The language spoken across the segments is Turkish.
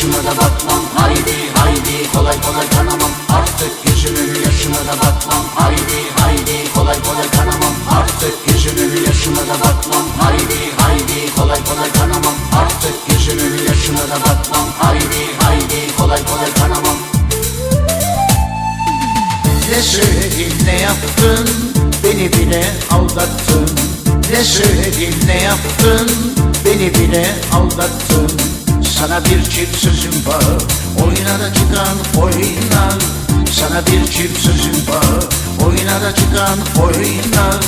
yaşıma da bakmam Haydi haydi kolay kolay kanamam. Artık yüzümü yaşıma da bakmam Haydi haydi kolay kolay kanamam. Artık yüzümü yaşıma da bakmam Haydi haydi kolay kolay kanamam. Artık yüzümü yaşıma da bakmam Haydi haydi kolay kolay kanamam. Ne söyledin ne yaptın Beni bile aldattın. Ne söyledin ne yaptın Beni bile aldattın. Sana bir çift sözüm var. Oyuna da çıkan oynar. Sana bir çift sözüm var. Oyuna da çıkan oynar.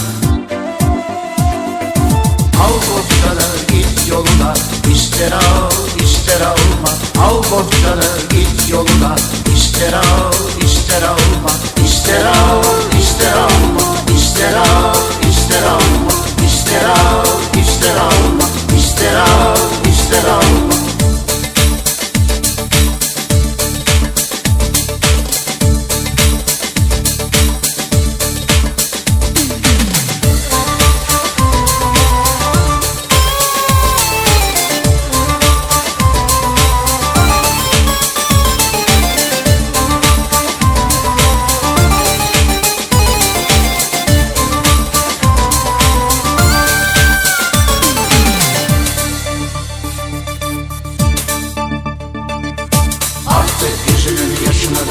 Al bohçanı git yoluna. İster al ister alma. Al bohçanı git yoluna. İster al ister alma. İster al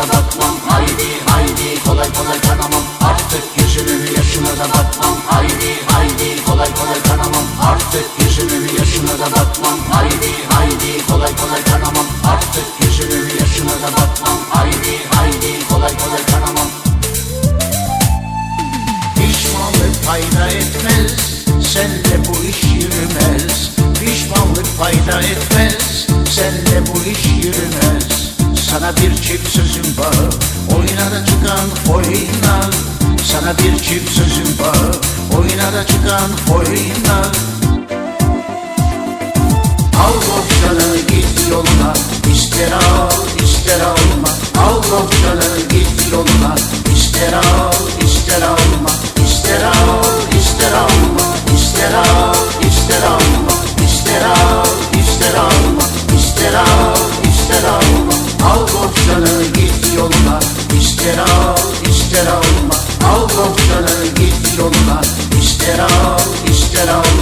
da bakmam Haydi haydi kolay kolay kanamam Artık yüzünün yaşına da bakmam Haydi haydi kolay kolay kanamam Artık yüzünün yaşına da bakmam Haydi haydi kolay kolay kanamam Artık yüzünün yaşına da bakmam Haydi haydi kolay kolay kanamam Pişmanlık fayda etmez Senle bu iş yürümez. Pişmanlık fayda etmez Senle Sana bir çift sözüm var. Oyuna da çıkan oyuna Al bohçanı git yoluna. İster al ister alma. Al bohçanı git yoluna. İster al ister alma. İster al ister alma. İster al ister alma. İster al ister alma. İster al ister alma. Al bohçanı git yoluna. İster al çok döner git yoluna. İşler al, işler al